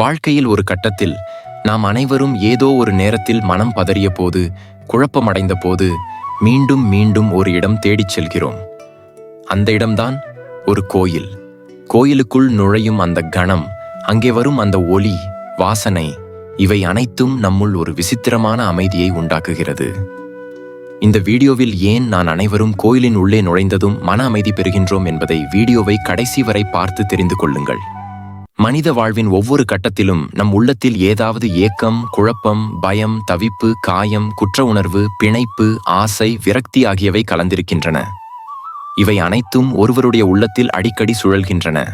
வாழ்க்கையில் ஒரு கட்டத்தில் நாம் அனைவரும் ஏதோ ஒரு நேரத்தில் மனம் பதறிய போது குழப்பமடைந்த போது மீண்டும் மீண்டும் ஒரு இடம் தேடிச் செல்கிறோம். அந்த இடம்தான் ஒரு கோயில். கோயிலுக்குள் நுழையும் அந்த கணம் அங்கே வரும் அந்த ஒளி வாசனை இவை அனைத்தும் நம்முள் ஒரு விசித்திரமான அமைதியை உண்டாக்குகிறது. இந்த வீடியோவில் ஏன் நான் அனைவரும் கோயிலின் உள்ளே நுழைந்ததும் மன அமைதி பெறுகின்றோம் என்பதை வீடியோவை கடைசி வரை பார்த்து தெரிந்து கொள்ளுங்கள். மனித வாழ்வின் ஒவ்வொரு கட்டத்திலும் நம் உள்ளத்தில் ஏதாவது ஏக்கம் குழப்பம் பயம் தவிப்பு காயம் குற்ற உணர்வு பிணைப்பு ஆசை விரக்தி ஆகியவை கலந்திருக்கின்றன. இவை அனைத்தும் ஒருவருடைய உள்ளத்தில் அடிக்கடி சுழல்கின்றன.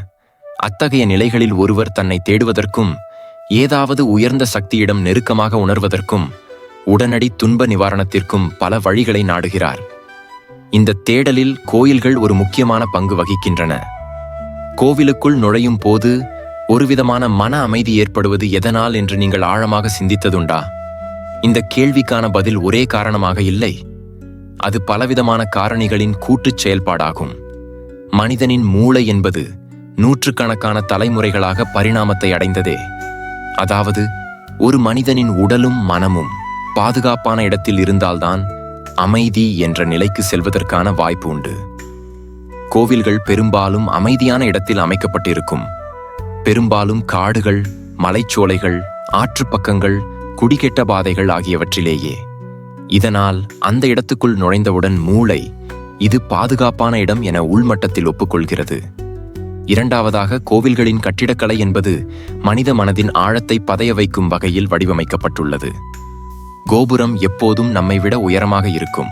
அத்தகைய நிலைகளில் ஒருவர் தன்னை தேடுவதற்கும் ஏதாவது உயர்ந்த சக்தியிடம் நெருக்கமாக உணர்வதற்கும் உடனடி துன்ப நிவாரணத்திற்கும் பல வழிகளை நாடுகிறார். இந்த தேடலில் கோயில்கள் ஒரு முக்கியமான பங்கு வகிக்கின்றன. கோவிலுக்குள் நுழையும் போது ஒருவிதமான மன அமைதி ஏற்படுவது எதனால் என்று நீங்கள் ஆழமாக சிந்தித்ததுண்டா? இந்த கேள்விக்கான பதில் ஒரே காரணமாக இல்லை. அது பலவிதமான காரணிகளின் கூட்டுச் செயல்பாடாகும். மனிதனின் மூளை என்பது நூற்றுக்கணக்கான தலைமுறைகளாக பரிணாமத்தை அடைந்ததே. அதாவது ஒரு மனிதனின் உடலும் மனமும் பாதுகாப்பான இடத்தில் இருந்தால்தான் அமைதி என்ற நிலைக்கு செல்வதற்கான வாய்ப்பு உண்டு. கோவில்கள் பெரும்பாலும் அமைதியான இடத்தில் அமைக்கப்பட்டிருக்கும். பெரும்பாலும் காடுகள் மலைச்சோலைகள் ஆற்றுப்பக்கங்கள் குடிகெட்ட பாதைகள் ஆகியவற்றிலேயே. இதனால் அந்த இடத்துக்குள் நுழைந்தவுடன் மூளை இது பாதுகாப்பான இடம் என உள்மட்டத்தில் ஒப்புக்கொள்கிறது. இரண்டாவதாக கோவில்களின் கட்டிடக்கலை என்பது மனித மனதின் ஆழத்தை பதைய வைக்கும் வகையில் வடிவமைக்கப்பட்டுள்ளது. கோபுரம் எப்போதும் நம்மை விட உயரமாக இருக்கும்.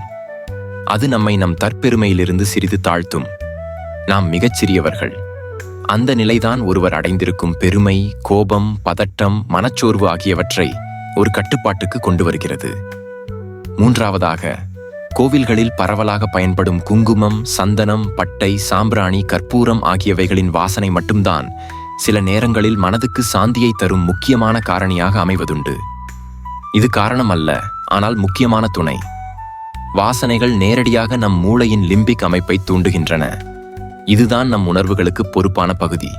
அது நம்மை நம் தற்பெருமையிலிருந்து சிறிது தாழ்த்தும். நாம் மிகச்சிறியவர்கள். அந்த நிலைதான் ஒருவர் அடைந்திருக்கும் பெருமை கோபம் பதட்டம் மனச்சோர்வு ஆகியவற்றை ஒரு கட்டுப்பாட்டுக்கு கொண்டு வருகிறது. மூன்றாவதாக கோவில்களில் பரவலாக பயன்படும் குங்குமம் சந்தனம் பட்டை சாம்பிராணி கற்பூரம் ஆகியவைகளின் வாசனை மட்டும்தான் சில நேரங்களில் மனதுக்கு சாந்தியை தரும் முக்கியமான காரணியாக அமைவதுண்டு. இது காரணம் அல்ல ஆனால் முக்கியமான துணை. வாசனைகள் நேரடியாக நம் மூளையின் லிம்பிக் அமைப்பை தூண்டுகின்றன. இதுதான் நம் உணர்வுகளுக்கு பொறுப்பான பகுதி.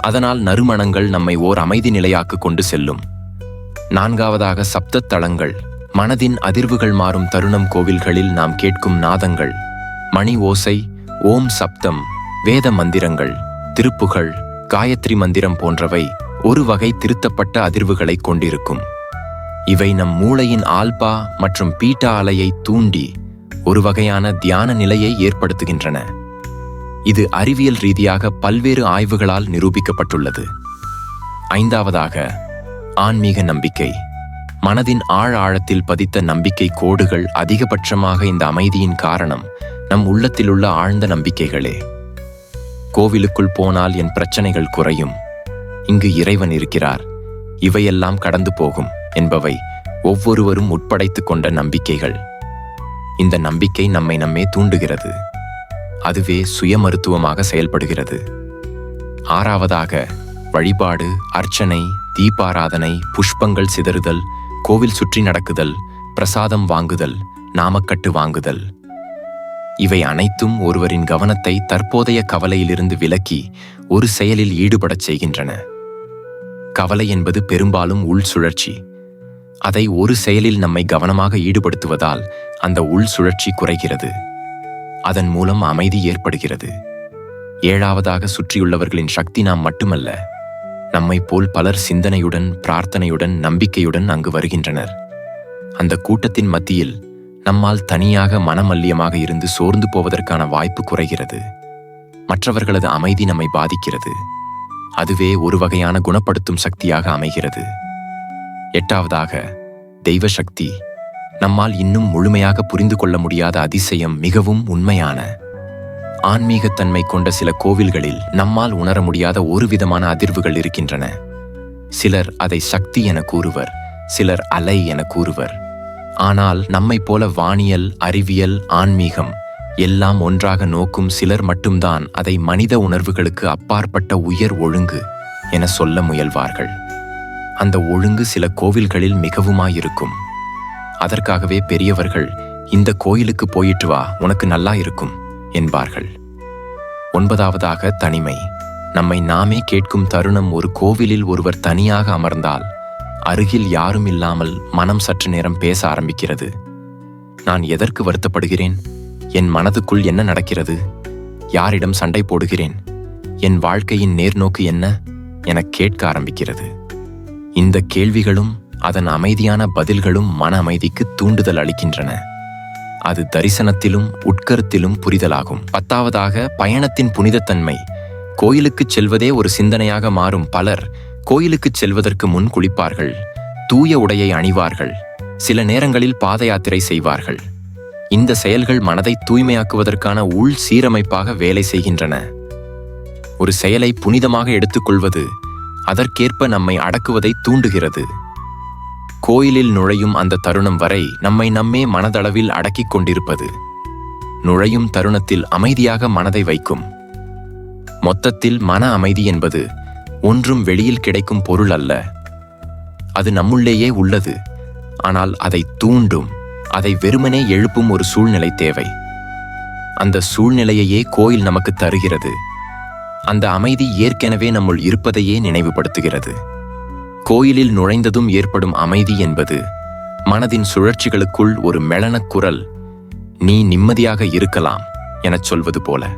அதனால் நறுமணங்கள் நம்மை ஓர் அமைதி நிலையாக்கு கொண்டு செல்லும். நான்காவதாக சப்தத் தளங்கள் மனதின் அதிர்வுகள் மாறும் தருணம் கோவில்களில் நாம் கேட்கும் நாதங்கள். மணி ஓசை ஓம் சப்தம் வேத மந்திரங்கள் திருப்புகள் காயத்ரி மந்திரம் போன்றவை ஒரு வகை திருத்தப்பட்ட அதிர்வுகளை கொண்டிருக்கும். இவை நம் மூளையின் ஆல்பா மற்றும் பீட்டா அலையை தூண்டி ஒரு வகையான தியான நிலையை ஏற்படுத்துகின்றன. இது அறிவியல் ரீதியாக பல்வேறு ஆய்வுகளால் நிரூபிக்கப்பட்டுள்ளது. ஐந்தாவதாக ஆன்மீக நம்பிக்கை. மனதின் ஆழ ஆழத்தில் பதித்த நம்பிக்கை கோடுகள் அதிகபட்சமாக இந்த அமைதியின் காரணம் நம் உள்ளத்திலுள்ள ஆழ்ந்த நம்பிக்கைகளே. கோவிலுக்குள் போனால் என் பிரச்சனைகள் குறையும். இங்கு இறைவன் இருக்கிறார். இவையெல்லாம் கடந்து போகும் என்பவை ஒவ்வொருவரும் உட்படைத்துக் கொண்ட நம்பிக்கைகள். இந்த நம்பிக்கை நம்மை நம்மே தூண்டுகிறது. அதுவே சுய மருத்துவமாக செயல்படுகிறது. ஆறாவதாக வழிபாடு அர்ச்சனை தீபாராதனை புஷ்பங்கள் சிதறுதல் கோவில் சுற்றி நடக்குதல் பிரசாதம் வாங்குதல் நாமக்கட்டு வாங்குதல். இவை அனைத்தும் ஒருவரின் கவனத்தை தற்போதைய கவலையிலிருந்து விலக்கி ஒரு செயலில் ஈடுபடச் செய்கின்றன. கவலை என்பது பெரும்பாலும் உள் சுழற்சி. அதை ஒரு செயலில் நம்மை கவனமாக ஈடுபடுத்துவதால் அந்த உள் சுழற்சி குறைகிறது. அதன் மூலம் அமைதி ஏற்படுகிறது. ஏழாவதாக சுற்றியுள்ளவர்களின் சக்தி நாம் மட்டுமல்ல நம்மைப் போல் பலர் சிந்தனையுடன் பிரார்த்தனையுடன் நம்பிக்கையுடன் அங்கு வருகின்றனர். அந்த கூட்டத்தின் மத்தியில் நம்மால் தனியாக மனமல்லியமாக இருந்து சோர்ந்து போவதற்கான வாய்ப்பு குறைகிறது. மற்றவர்களது அமைதி நம்மை பாதிக்கிறது. அதுவே ஒரு வகையான குணப்படுத்தும் சக்தியாக அமைகிறது. எட்டாவதாக தெய்வ சக்தி நம்மால் இன்னும் முழுமையாக புரிந்து கொள்ள முடியாத அதிசயம் மிகவும் உண்மையான. ஆன்மீகத்தன்மை கொண்ட சில கோவில்களில் நம்மால் உணர முடியாத ஒரு விதமான அதிர்வுகள் இருக்கின்றன. சிலர் அதை சக்தி என கூறுவர் சிலர் அலை என கூறுவர். ஆனால் நம்மைப் போல வானியல் அறிவியல் ஆன்மீகம் எல்லாம் ஒன்றாக நோக்கும் சிலர் மட்டும்தான் அதை மனித உணர்வுகளுக்கு அப்பாற்பட்ட உயர் ஒழுங்கு என சொல்ல முயல்வார்கள். அந்த ஒழுங்கு சில கோவில்களில் மிகவுமாயிருக்கும். அதற்காகவே பெரியவர்கள் இந்த கோயிலுக்கு போயிட்டு வா உனக்கு நல்லா இருக்கும் என்பார்கள். ஒன்பதாவதாக தனிமை. நம்மை நாமே கேட்கும் தருணம் ஒரு கோவிலில் ஒருவர் தனியாக அமர்ந்தால் அருகில் யாரும் இல்லாமல் மனம் சற்று நேரம் பேச ஆரம்பிக்கிறது. நான் எதற்கு வருத்தப்படுகிறேன்? என் மனதுக்குள் என்ன நடக்கிறது? யாரிடம் சண்டை போடுகிறேன்? என் வாழ்க்கையின் நேர்நோக்கு என்ன? எனக் கேட்க ஆரம்பிக்கிறது. இந்த கேள்விகளும் அதன் அமைதியான பதில்களும் மன அமைதிக்கு தூண்டுதல் அளிக்கின்றன. அது தரிசனத்திலும் உட்கருத்திலும் புரிதலாகும். பத்தாவதாக பயணத்தின் புனிதத்தன்மை. கோயிலுக்குச் செல்வதே ஒரு சிந்தனையாக மாறும் பலர் கோயிலுக்குச் செல்வதற்கு முன் குளிப்பார்கள் தூய உடையை அணிவார்கள் சில நேரங்களில் பாத யாத்திரை செய்வார்கள். இந்த செயல்கள் மனதை தூய்மையாக்குவதற்கான உள் சீரமைப்பாக வேலை செய்கின்றன. ஒரு செயலை புனிதமாக எடுத்துக்கொள்வது அதற்கேற்ப நம்மை அடக்குவதை தூண்டுகிறது. கோயிலில் நுழையும் அந்த தருணம் வரை நம்மை நம்மே மனதளவில் அடக்கிக் கொண்டிருப்பது. நுழையும் தருணத்தில் அமைதியாக மனதை வைக்கும். மொத்தத்தில் மன அமைதி என்பது ஒன்றும் வெளியில் கிடைக்கும் பொருள் அல்ல. அது நம்முள்ளேயே உள்ளது. ஆனால் அதை தூண்டும் அதை வெறுமனே எழுப்பும் ஒரு சூழ்நிலை தேவை. அந்த சூழ்நிலையையே கோயில் நமக்கு தருகிறது. அந்த அமைதி ஏற்கனவே நம்முள் இருப்பதையே நினைவுபடுத்துகிறது. கோயிலில் நுழைந்ததும் ஏற்படும் அமைதி என்பது மனதின் சுழற்சிகளுக்குள் ஒரு மெளனக் குரல் நீ நிம்மதியாக இருக்கலாம் எனச் சொல்வது போல.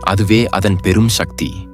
அதுவே அதன் பெரும் சக்தி.